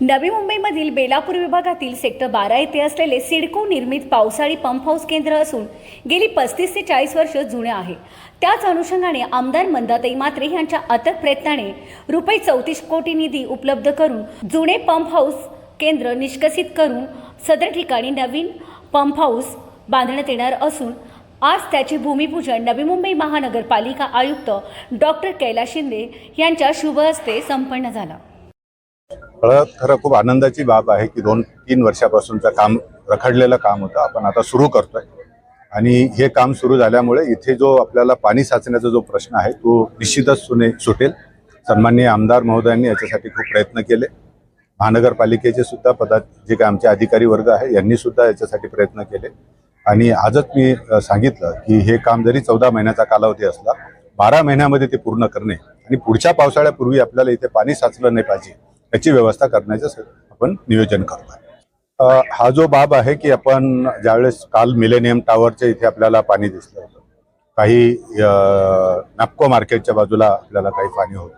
नवी मुंबईमधील बेलापूर विभागातील सेक्टर बारा येथे असलेले सिडको निर्मित पावसाळी पंप हाऊस केंद्र असून गेली पस्तीस ते चाळीस वर्ष जुने आहे. त्याच अनुषंगाने आमदार मंदाताई मात्रे यांच्या अथक प्रयत्नाने रुपये चौतीस कोटी निधी उपलब्ध करून जुने पंप हाऊस केंद्र निष्कसित करून सदर ठिकाणी नवीन पंप हाऊस बांधण्यात येणार असून आज त्याचे भूमिपूजन नवी मुंबई महानगरपालिका आयुक्त डॉक्टर कैलास शिंदे यांच्या शुभ हस्ते संपन्न झाला. खरं खरं खूप आनंदाची बाब आहे की दोन तीन वर्षापासूनचं काम रखडलेलं काम होतं. आपण आता सुरू करतोय. आणि हे काम सुरू झाल्यामुळे इथे जो आपल्याला पाणी साचण्याचा जो प्रश्न आहे तो निश्चितच सुने सुटेल. सन्माननीय आमदार महोदयांनी याच्यासाठी खूप प्रयत्न केले. महानगरपालिकेचे सुद्धा पदा जे काही आमचे अधिकारी वर्ग आहे यांनी सुद्धा याच्यासाठी प्रयत्न केले. आणि आजच मी सांगितलं की हे काम जरी चौदा महिन्याचा कालावधी असला बारा महिन्यामध्ये ते पूर्ण करणे आणि पुढच्या पावसाळ्यापूर्वी आपल्याला इथे पाणी साचलं नाही पाहिजे याची व्यवस्था करण्याचं आपण नियोजन करतो हा जो बाब आहे की आपण ज्यावेळेस काल मिलेनियम टॉवरच्या इथे आपल्याला पाणी दिसलं होतं काही नापको मार्केटच्या बाजूला आपल्याला काही पाणी होतं.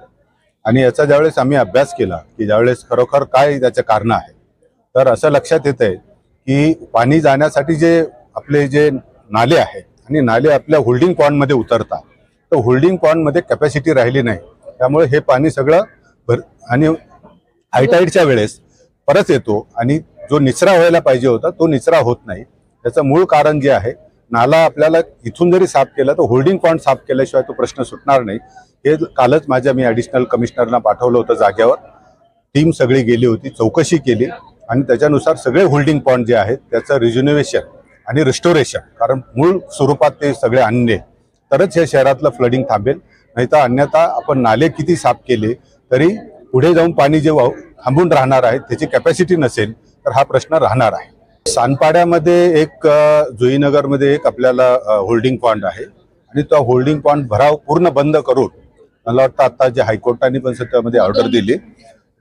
आणि याचा ज्यावेळेस आम्ही अभ्यास केला की ज्यावेळेस खरोखर काय त्याचे कारण आहे तर असं लक्षात येत आहे की पाणी जाण्यासाठी जे आपले जे नाले आहेत आणि नाले आपल्या होल्डिंग पॉन्डमध्ये उतरतात तर होल्डिंग पॉन्डमध्ये कॅपॅसिटी राहिली नाही. त्यामुळे हे पाणी सगळं भर आणि हायटाईडच्या वेळेस परत येतो आणि जो निचरा व्हायला पाहिजे होता तो निचरा होत नाही. त्याचं मूळ कारण जे आहे नाला आपल्याला इथून जरी साफ केला तर होल्डिंग पॉईंट साफ केल्याशिवाय तो प्रश्न सुटणार नाही. हे कालच माझ्या मी ॲडिशनल कमिशनरना पाठवलं होतं जाग्यावर टीम सगळी गेली होती चौकशी केली. आणि त्याच्यानुसार सगळे होल्डिंग पॉईंट जे आहेत त्याचं रिज्युनेशन आणि रिस्टोरेशन कारण मूळ स्वरूपात ते सगळे आणले तरच या शहरातलं फ्लडिंग थांबेल. नाही तर अन्यथा आपण नाले किती साफ केले तरी पुढे जाऊन पाणी जे वाहू- थांबून राहणार आहे त्याची कॅपॅसिटी नसेल तर हा प्रश्न राहणार आहे. सानपाड्यामध्ये एक जुईनगरमध्ये एक आपल्याला होल्डिंग पॉइंट आहे. आणि तो होल्डिंग पॉईंट भराव पूर्ण बंद करून मला वाटतं आता जे हायकोर्टाने पण त्यामध्ये ऑर्डर दिली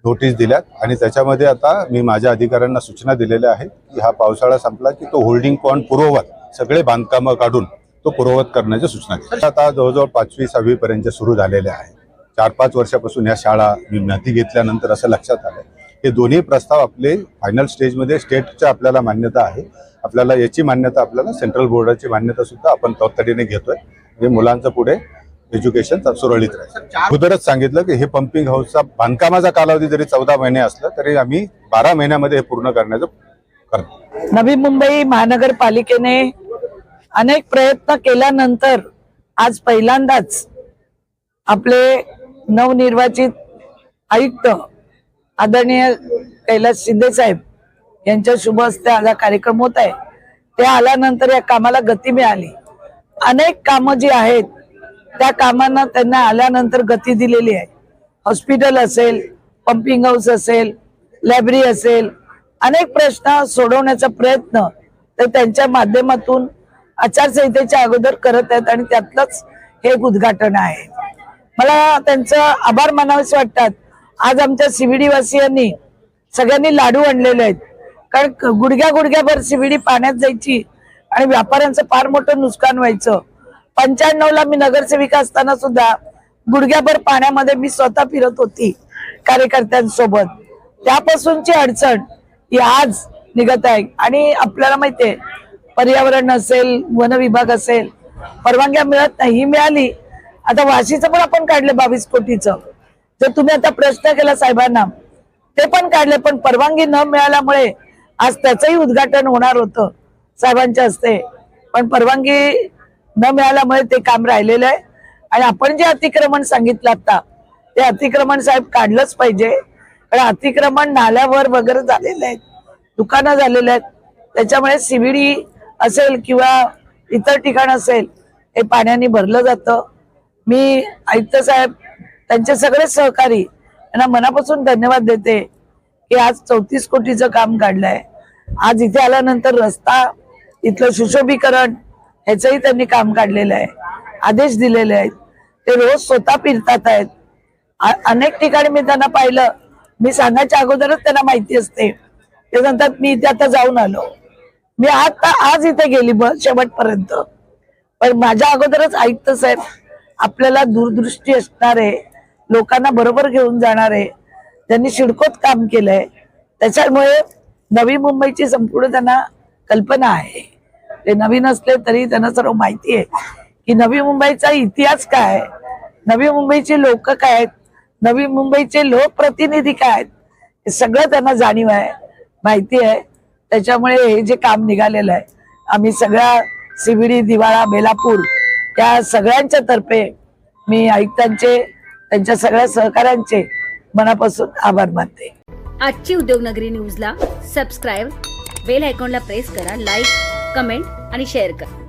नोटीस दिल्यात. आणि त्याच्यामध्ये आता मी माझ्या अधिकाऱ्यांना सूचना दिलेल्या आहेत की हा पावसाळा संपला की तो होल्डिंग पॉईंट पूर्ववत सगळे बांधकामं काढून तो पूर्ववत करण्याच्या सूचना दिल्या. आता जवळजवळ पाचवी सहावी पर्यंत सुरू झालेल्या आहेत. चार पाच वर्षापासून या शाळा मी माहिती घेतल्यानंतर असं लक्षात आलं हे दोन्ही प्रस्ताव आपले फायनल स्टेजमध्ये स्टेटच्या आपल्याला मान्यता आहे. आपल्याला याची मान्यता आपल्याला सेंट्रल बोर्डाची मान्यता सुद्धा आपण तातडीने घेतोय. म्हणजे मुलांचं पुढे एज्युकेशन सुरळीत राहील. अगोदरच सांगितलं की हे पंपिंग हाऊसचा बांधकामाचा कालावधी जरी चौदा महिने असला तरी आम्ही बारा महिन्यामध्ये हे पूर्ण करण्याचं करतो. नवी मुंबई महानगरपालिकेने अनेक प्रयत्न केल्यानंतर आज पहिल्यांदाच आपले नवनिर्वाचित आयुक्त आदरणीय कैलास शिंदे साहेब यांच्या शुभ हस्ते आज हा कार्यक्रम होत आहे. ते आल्यानंतर या कामाला गती मिळाली. अनेक कामं जी आहेत त्या कामांना त्यांना आल्यानंतर गती दिलेली आहे. हॉस्पिटल असेल पंपिंग हाऊस असेल लायब्ररी असेल अनेक प्रश्न सोडवण्याचा प्रयत्न ते त्यांच्या माध्यमातून आचारसंहितेच्या अगोदर करत आहेत आणि त्यातलंच हे उद्घाटन आहे. मला त्यांचं आभार मानावेसे वाटतात. आज आमच्या सीबीडी वासियांनी सगळ्यांनी लाडू आणलेले आहेत. कारण गुडघ्या गुडघ्याभर सीबीडी पाण्यात जायची आणि व्यापाऱ्यांचं फार मोठं नुकसान व्हायचं. पंच्याण्णव ला मी नगरसेविका असताना सुद्धा गुडघ्याभर पाण्यामध्ये मी स्वतः फिरत होती कार्यकर्त्यांसोबत. त्यापासूनची अडचण ही आज निघत आहे. आणि आपल्याला माहितीये पर्यावरण असेल वन विभाग असेल परवानग्या मिळत नाही ही मिळाली आता वाशीचं पण आपण काढलं बावीस कोटीचं. जर तुम्ही आता प्रश्न केला साहेबांना ते पण काढले पण परवानगी न मिळाल्यामुळे आज त्याचंही उद्घाटन होणार होतं साहेबांच्या हस्ते. पण परवानगी न मिळाल्यामुळे ते काम राहिलेलं आहे. आणि आपण जे अतिक्रमण सांगितलं आता ते अतिक्रमण साहेब काढलंच पाहिजे. कारण अतिक्रमण नाल्यावर वगैरे झालेले आहेत दुकानं झालेले आहेत. त्याच्यामुळे सीबीडी असेल किंवा इतर ठिकाण असेल हे पाण्याने भरलं जातं. मी आयुक्त साहेब त्यांचे सगळे सहकारी यांना मनापासून धन्यवाद देते की आज चौतीस कोटीचं काम काढलंय. आज इथे आल्यानंतर रस्ता इथलं सुशोभीकरण ह्याचंही त्यांनी काम काढलेलं आहे. आदेश दिलेले आहेत. ते रोज स्वतः फिरतात आहेत. अनेक ठिकाणी मी त्यांना पाहिलं. मी सांगायच्या अगोदरच त्यांना माहिती असते. ते म्हणतात मी इथे आता जाऊन आलो. मी आता आज इथे गेली बस शेवटपर्यंत. पण माझ्या अगोदरच आयुक्त साहेब आपल्याला दूरदृष्टी असणारे लोकांना बरोबर घेऊन जाणारे त्यांनी शिडकोत काम केलंय. त्याच्यामुळे नवी मुंबईची संपूर्ण त्यांना कल्पना आहे. ते नवीन असले तरी त्यांना सर्व माहिती आहे. की नवी मुंबईचा इतिहास काय आहे? नवी मुंबईचे लोक काय आहेत? नवी मुंबईचे लोकप्रतिनिधी काय आहेत? हे सगळं त्यांना जाणीव आहे माहिती आहे. त्याच्यामुळे हे जे काम निघालेलं आहे आम्ही सगळ्या सिबिडी दिवाळा बेलापूर त्या सगळ्यांच्या तर्फे मी आयुक्तांचे त्यांच्या सगळ्या सहकाऱ्यांचे मनापासून आभार मानते. आजची उद्योगनगरी न्यूजला सबस्क्राईब बेल आयकॉनला प्रेस करा लाईक कमेंट आणि शेअर करा.